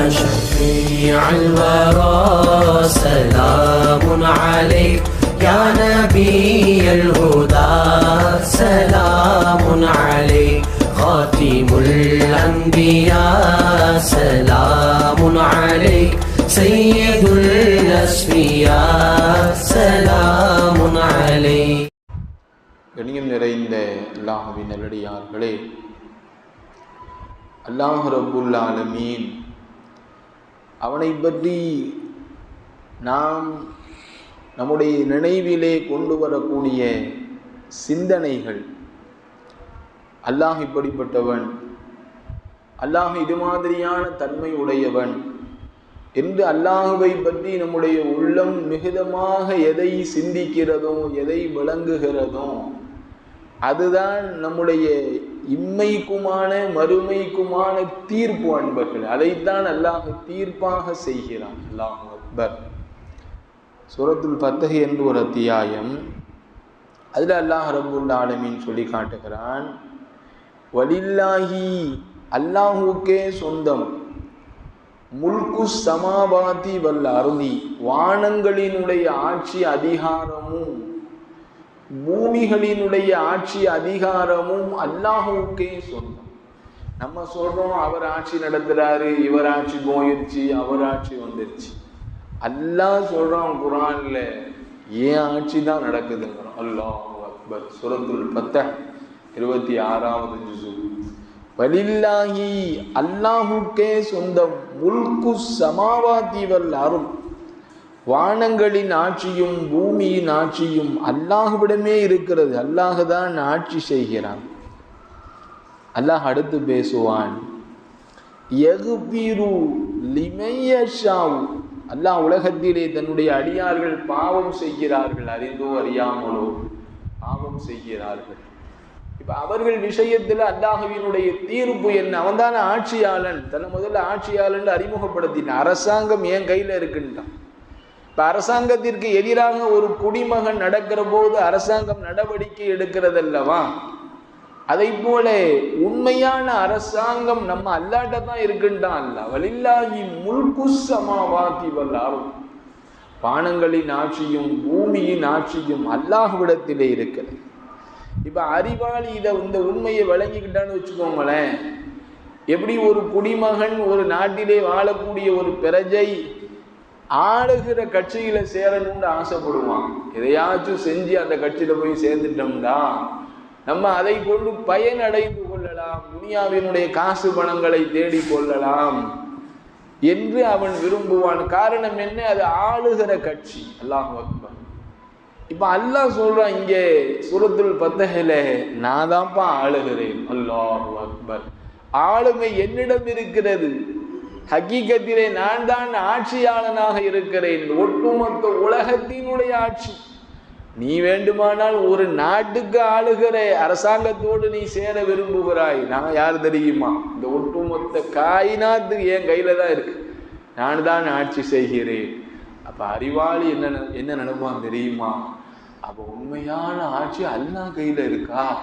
شفيع الورى سلام عليك يا نبي الهدى سلام عليك خاتم الأنبياء سلام عليك سيد الأسفياء سلام عليك கணியம் நிறைந்த அல்லாஹுவின் நல்லடியார்களே அல்லாஹ் ரப்புல் ஆலமீன் அவனை பற்றி நாம் நம்முடைய நினைவிலே கொண்டு வரக்கூடிய சிந்தனைகள். அல்லாஹ் இப்படிப்பட்டவன். அல்லாஹ் இது மாதிரியான தன்மை உடையவன். என்று அல்லாஹுவை பற்றி நம்முடைய உள்ளம் மிகுதமாக எதை சிந்திக்கிறதோ எதை விளங்குகிறதோ அதுதான் நம்முடைய இம்மைக்குமான மறுமைக்குமான தீர்ப்பு அன்பர்கள். அதைத்தான் அல்லாஹ் தீர்ப்பாக செய்கிறான். அல்லாஹ் அக்பர். சூரத்துல் பத்தகை என்று ஒரு அத்தியாயம். அதில் அல்லாஹ் ரபுல் ஆலமீன் சொல்லி காட்டுகிறான் வலில்லாஹி அல்லாஹுக்கே சொந்தம். முல்கு சமாபாதி வல்ல அருதி. வானங்களினுடைய ஆட்சி அதிகாரமும் பூமிகளினுடைய ஆட்சி அதிகாரமும் அல்லாஹுக்கே சொந்தம். நம்ம சொல்றோம் அவர் ஆட்சி நடத்துறாரு இவர் ஆட்சி போயிருச்சு அவர் ஆட்சி வந்துருச்சு. அல்லாஹ் சொல்றான் குரான்ல ஏன் ஆட்சி தான் நடக்குதுங்கிறோம் அல்லாஹ் அக்பர். சுரத்துல் பத்த இருபத்தி ஆறாவது ஜுசு வலில்லாஹி அல்லாஹுக்கே சொந்தம் முல்கு சமாவாதி வல் அருள். வானங்களின் ஆட்சியும் பூமியின் ஆட்சியும் அல்லாஹுவிடமே இருக்கிறது. அல்லாஹ் தான் ஆட்சி செய்கிறான். அல்லாஹ் அடுத்து பேசுவான். எகுபீரு லிமையஷாவு. அல்லாஹ் உலகத்திலே தன்னுடைய அடியார்கள் பாவம் செய்கிறார்கள். அறிந்தோ அறியாமலோ பாவம் செய்கிறார்கள். இப்போ அவர்கள் விஷயத்தில் அல்லாஹுவினுடைய தீர்ப்பு என்ன? அவன் தானே ஆட்சியாளன். தன்னை முதல்ல ஆட்சியாளன் அறிமுகப்படுத்தின அரசாங்கம் என் கையில் இருக்குன்ட்டான் இப்போ அரசாங்கத்திற்கு எதிராக ஒரு குடிமகன் நடக்கிற போது அரசாங்கம் நடவடிக்கை எடுக்கிறதல்லவா? அதை போல உண்மையான அரசாங்கம் நம்ம அல்லாட்ட தான் இருக்குன்றான். அல்ல வலில்லாகி முல்கு சமாவாதி வல்லாரும் பானங்களின் ஆட்சியும் பூமியின் ஆட்சியும் அல்லாஹ்விடத்திலே இருக்கிறது. இப்ப அறிவாளி இதை இந்த உண்மையை விளங்கிக்கிட்டான்னு வச்சுக்கோங்களேன். எப்படி ஒரு குடிமகன் ஒரு நாட்டிலே வாழக்கூடிய ஒரு பிரஜை ஆளுகிற கட்சியில சேரணும்னு ஆசைப்படுவான் எதையாச்சும் செஞ்சு அந்த கட்சியில போய் சேர்ந்துட்டோம்டா நம்ம அதை கொண்டு பயனடைந்து கொள்ளலாம். துனியாவினுடைய காசு பணங்களை தேடி கொள்ளலாம் என்று அவன் விரும்புவான். காரணம் என்ன? அது ஆளுகிற கட்சி. அல்லாஹ் அக்பர். இப்ப அல்லாஹ் சொல்றான் இங்கே சூரத்துல் பத்தகல நான் தான்ப்பா ஆளுகிறேன். அல்லாஹ் அக்பர். ஆளுமை என்னிடம் இருக்கிறது. ஹக்கீக்கத்திலே நான் தான் ஆட்சியாளனாக இருக்கிறேன். ஒட்டுமொத்த உலகத்தினுடைய ஆட்சி. நீ வேண்டுமானால் ஒரு நாட்டுக்கு ஆளுகிற அரசாங்கத்தோடு நீ சேர விரும்புகிறாய். நான் யார் தெரியுமா? இந்த ஒட்டுமொத்த காயினாத்து என் கையில தான் இருக்கு. நான் தான் ஆட்சி செய்கிறேன். அப்ப அறிவாளி என்ன என்ன நினைப்பான் தெரியுமா? அப்ப உண்மையான ஆட்சி அல்லா கையில இருக்கா?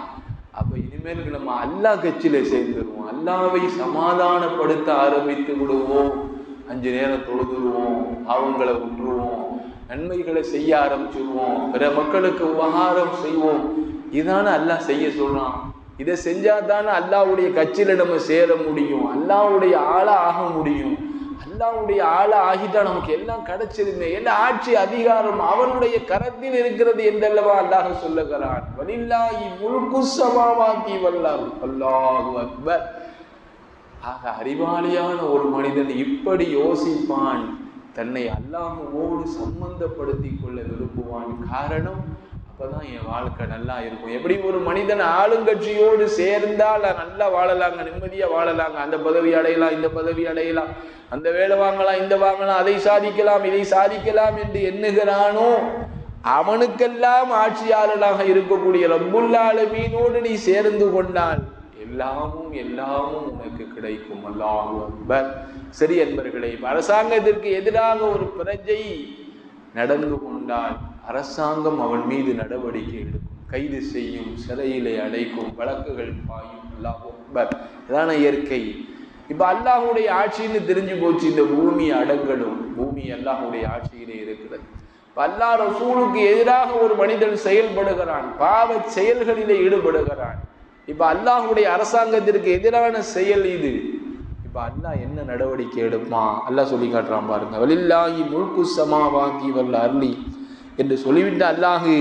அப்ப இனிமேலுக்கு நம்ம அல்லா கட்சியில சேர்ந்துருவோம். அல்லாவை சமாதானப்படுத்த ஆரம்பித்து விடுவோம். அஞ்சு நேரம் தொழுதுருவோம். அவங்கள விட்டுருவோம் நன்மைகளை செய்ய ஆரம்பிச்சிருவோம். பிற மக்களுக்கு உபகாரம் செய்வோம். இதான அல்லாஹ் செய்ய சொல்றான். இதை செஞ்சால் தானே அல்லாவுடைய கட்சியில நம்ம சேர முடியும். அல்லாவுடைய ஆளாக ஆக முடியும். அல்லாவுடைய ஆள ஆகிதான் நமக்கு எல்லாம் கிடைச்சிருமே என்ன ஆட்சி அதிகாரம் அவனுடைய கரத்தில் இருக்கிறது என்றல்லவா அல்லாஹ் சொல்லுகிறான். வலில்லாஹி முல்கு சமாவாக்கி வல்லாஹ். அல்லாஹு அக்பர். ஆக அறிவாளியான ஒரு மனிதன் இப்படி யோசிப்பான் தன்னை அல்லாஹுவோடு சம்பந்தப்படுத்தி கொள்ள விரும்புவான். காரணம் அப்பதான் என் வாழ்க்கை நல்லா இருக்கும். எப்படி ஒரு மனிதன் ஆளுங்கட்சியோடு சேர்ந்தால் நல்லா வாழலாங்க நிம்மதியா வாழலாங்க. அந்த பதவி அடையலாம் இந்த பதவி அடையலாம். அந்த வேலை வாங்கலாம் இந்த வாங்கலாம் அதை சாதிக்கலாம் இதை சாதிக்கலாம் என்று எண்ணுகிறானோ அவனுக்கெல்லாம் ஆட்சியாளராக இருக்கக்கூடிய ரப்புல்லாலமீனோடு நீ சேர்ந்து கொண்டால் எல்லாமும் எல்லாமும் உனக்கு கிடைக்கும். அல்லாஹு அக்பர். சரி என்பர்களே அரசாங்கத்திற்கு எதிராக ஒரு பிரஜை நடந்து கொண்டால் அரசாங்கம் அவன் மீது நடவடிக்கை எடுக்கும். கைது செய்யும் சிறையிலே அடைக்கும் வழக்குகள் பாயும். அல்லாஹ் அக்பர். இதான இயற்கை. இப்ப அல்லாஹுடைய ஆட்சின்னு தெரிஞ்சு போச்சு இந்த பூமி அடங்கலும் பூமி அல்லாஹ்வுடைய ஆட்சியிலே இருக்கிறது. இப்போ அல்லாஹ் ரசூலுக்கு எதிராக ஒரு மனிதன் செயல்படுகிறான் பாவ செயல்களிலே ஈடுபடுகிறான். இப்ப அல்லாஹ்வுடைய அரசாங்கத்திற்கு எதிரான செயல் இது. இப்ப அல்லாஹ் என்ன நடவடிக்கை எடுப்பான்? அல்லாஹ் சொல்லி காட்டுறான் பாருங்க. வலில்லாஹி முல்கு வாங்கி வல்ல அருளி என்று சொல்லிவிட்டு அல்லாஹு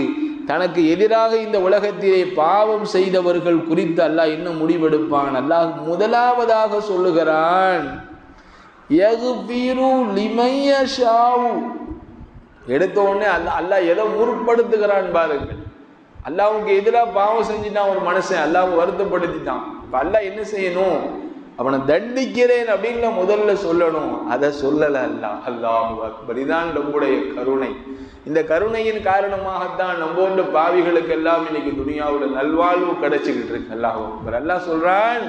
தனக்கு எதிராக இந்த உலகத்திலே பாவம் செய்தவர்கள் குறித்து அல்லாஹ் என்ன முடிவெடுப்பான். அல்லாஹ் முதலாவதாக சொல்லுகிறான் எடுத்த உடனே அல்ல அல்லாஹ் எதை முற்படுத்துகிறான் பாருங்கள். அல்லாஹ்வுக்கு எதிராக பாவம் செஞ்சுட்டான் ஒரு மனுஷன் அல்லாஹ் வருத்தப்படுத்திட்டான். இப்போ அல்லாஹ் என்ன செய்யணும்? அவனை தண்டிக்கிறேன் அப்படின்னு முதல்ல சொல்லணும். அதை சொல்லலை அல்லாஹ். அல்லாஹ் அக்பர். இதான் நம்முடைய கருணை. இந்த கருணையின் காரணமாகத்தான் நம்ம போன்ற பாவிகளுக்கு எல்லாம் இன்னைக்கு துனியாவுல நல்வாழ்வு கிடைச்சிக்கிட்டு இருக்கு. அல்லாஹ் அக்பர். அல்லாஹ் சொல்றான்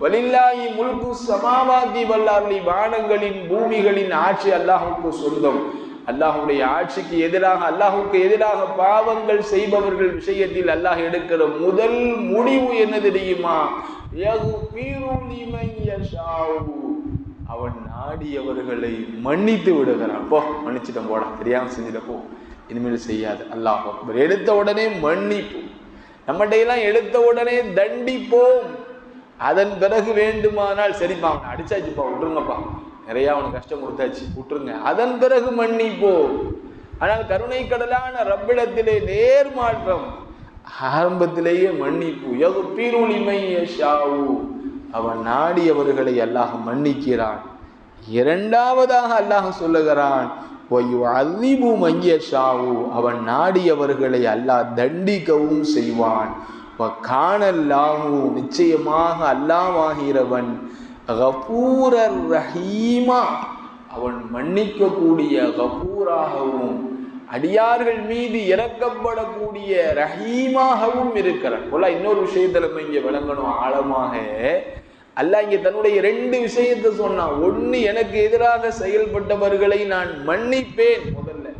வலில்லாயி முல்கு சமாவாதி வல்லார்லி வானங்களின் பூமிகளின் ஆட்சி அல்லாஹுக்கு சொந்தம். அல்லாஹுடைய ஆட்சிக்கு எதிராக அல்லாஹுக்கு எதிராக பாவங்கள் செய்பவர்கள் விஷயத்தில் அல்லாஹ் எடுக்கிற முதல் முடிவு என்ன தெரியுமா? அவன் நாடியவர்களை மன்னித்து விடுகிறான். போ மன்னிச்சிட்டோம் போடா. தெரியாம செஞ்சுட்ட போ. இனிமேல் செய்யாது. அல்லாஹ் அக்பர். எடுத்த உடனே மன்னிப்போம் நம்மகிட்ட எல்லாம் எடுத்த உடனே தண்டிப்போம். அதன் பிறகு வேண்டுமானால் சரிப்பா அவனை அடிச்சாச்சுப்பா விட்டுருங்கப்பா. நிறைய அவனுக்கு கஷ்டம் கொடுத்தாச்சு. விட்டுருங்க. அதன் பிறகு மன்னிப்போம். ஆனால் கருணை கடலான ரப்பிடத்திலே நேர் மாற்றம் ஆரம்பத்திலேயே மன்னிப்பு. யகு பீருளிமை ஷாவு. அவன் நாடியவர்களை அல்லாஹ் மன்னிக்கிறான். இரண்டாவதாக அல்லாஹ் சொல்லுகிறான் அதிபு மைய ஷாவு. அவன் நாடியவர்களை அல்லாஹ் தண்டிக்கவும் செய்வான். காணல்லாஹு நிச்சயமாக அல்லாவாகிறவன் கபூரர் ரஹீமா. அவன் மன்னிக்கக்கூடிய கபூராகவும் அடியார்கள் மீது இறக்கப்படக்கூடிய ரஹீமாகவும் இருக்கிறான். போல இன்னொரு விஷயத்துல நம்ம இங்க விளங்கணும் ஆழமாக. அல்லாஹ் இங்க தன்னுடைய ரெண்டு விஷயத்த சொன்னான். ஒன்னு எனக்கு எதிராக செயல்பட்டவர்களை நான் மன்னிப்பேன் முதல்ல.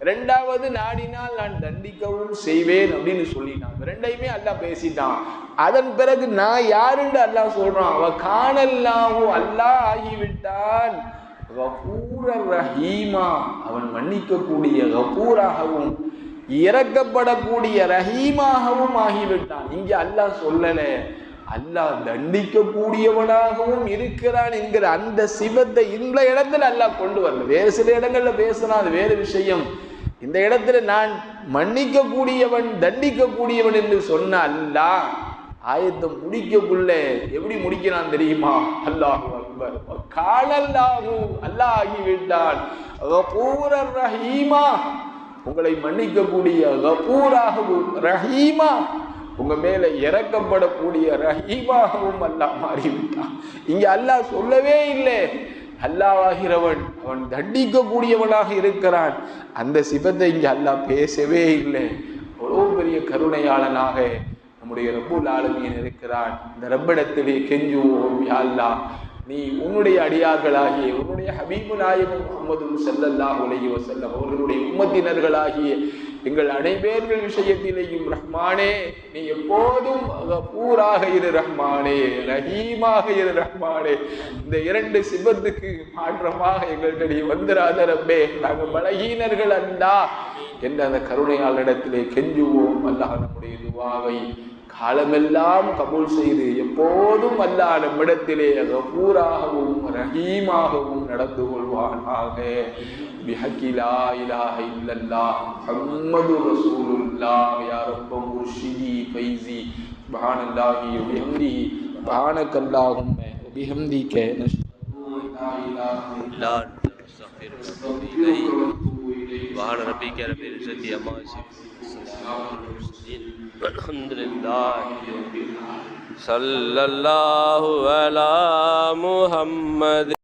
ரெண்டாவது நாடினால் நான் தண்டிக்கவும் செய்வேன் அப்படின்னு சொல்லிட்டான். ரெண்டையுமே அல்லாஹ் பேசிட்டான். அதன் பிறகு நான் யாருன்னு அல்லாஹ் சொல்றான்? அவ காணல்லாவும் அல்லாஹ் ஆகிவிட்டான். கபூர ரஹீமா. அவன் மன்னிக்கக்கூடிய கபூராகவும் இறக்கப்படக்கூடிய ரஹீமாகவும் ஆகிவிட்டான். இங்கே அல்லாஹ் சொல்லல அல்லாஹ் தண்டிக்கக்கூடியவனாகவும் இருக்கிறான் என்கிற அந்த சிவத்தை இந்த இடத்துல அல்லாஹ் கொண்டு வரல. வேறு சில இடங்கள்ல பேசினா அது வேறு விஷயம். இந்த இடத்துல நான் மன்னிக்கக்கூடியவன் தண்டிக்கக்கூடியவன் என்று சொன்ன அல்லாஹ் ஆயத்தை முடிக்கக்குள்ள எப்படி முடிக்கிறான் தெரியுமா? அல்லாஹ் அக்பர் காலல்லாஹு அல்லாஹ் ஆகிவிட்டான் ரஹீமா. உங்களை மன்னிக்கக்கூடிய கபூராகவும் ரஹீமா. உங்க மேல இறக்கப்படக்கூடிய ரஹீமாகவும் அல்லாஹ் மாறிவிட்டான். இங்க அல்லாஹ் சொல்லவே இல்லை. அல்லாவாகிறவன் அவன் தண்டிக்கக்கூடியவனாக இருக்கிறான். அந்த சிபத்தை இங்க அல்லாஹ் பேசவே இல்லை. அவ்வளோ பெரிய கருணையாளனாக நம்முடைய ரப்புல் ஆலமீன் இருக்கிறான். இந்த ரப்பிடத்திலே கெஞ்சுவோம் யா அல்லாஹ். நீ உன்னுடைய அடியார்களாகிய உன்னுடைய ஹபீபு நாயகம் முகமது ஸல்லல்லாஹு அலைஹி வஸல்லம் அவர்களுடைய உம்மத்தினர்களாகிய எங்கள் அனைவர்கள் விஷயத்திலேயும் ரஹ்மானே நீ எப்போதும் பூராக இரு ரஹ்மானே ரஹீமாக இரு ரஹ்மானே. இந்த இரண்டு சிபத்துக்கு மாற்றமாக எங்கள்கிட்ட நீ வந்துராத ரப்பே. நாங்கள் பலகீனர்கள் அல்லா என்ற அந்த கருணையாளரிடத்திலே கெஞ்சுவோம். அல்லாஹ் நம்முடைய துவாவை காலமெல்லாம் கபூல் செய்து எப்போதும் அல்லாஹ் நம்மிடத்திலே கபூராகவும் ரஹீமாகவும் நடந்து கொள்வானாக பிஹக்கி லா இலாஹ இல்லல்லாஹ் முஹம்மது ரசூலுல்லாஹ் யா ரப்ப முர்ஷிதி ஃபைசி சுப்ஹானல்லாஹி வ பிஹம்திஹி சுப்ஹானக அல்லாஹும்ம வ பிஹம்திக நஷ்ஹது லா இலாஹ لا نستغفر ونتوب إليه سبحان ربك رب العزة عما يصفون الحمد لله. صلى الله على محمد.